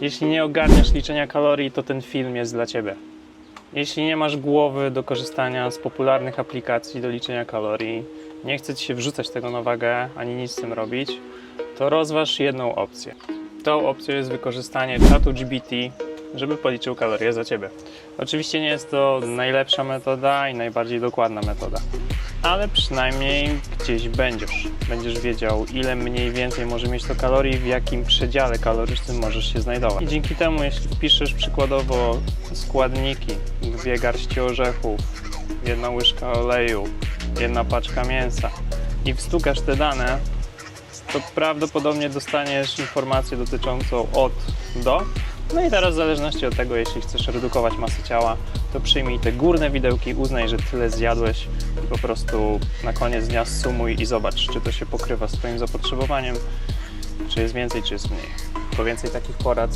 Jeśli nie ogarniasz liczenia kalorii, to ten film jest dla Ciebie. Jeśli nie masz głowy do korzystania z popularnych aplikacji do liczenia kalorii, nie chce Ci się wrzucać tego na wagę, ani nic z tym robić, to rozważ jedną opcję. Tą opcją jest wykorzystanie czatu GBT, żeby policzył kalorie za Ciebie. Oczywiście nie jest to najlepsza metoda i najbardziej dokładna metoda, ale przynajmniej gdzieś będziesz. Będziesz wiedział, ile mniej więcej może mieć to kalorii, w jakim przedziale kalorycznym możesz się znajdować. I dzięki temu, jeśli wpiszesz przykładowo składniki, dwie garści orzechów, jedna łyżka oleju, jedna paczka mięsa i wstukasz te dane, to prawdopodobnie dostaniesz informację dotyczącą od do. No i teraz w zależności od tego, jeśli chcesz redukować masę ciała, to przyjmij te górne widełki, uznaj, że tyle zjadłeś i po prostu na koniec dnia sumuj i zobacz, czy to się pokrywa z Twoim zapotrzebowaniem, czy jest więcej, czy jest mniej. Po więcej takich porad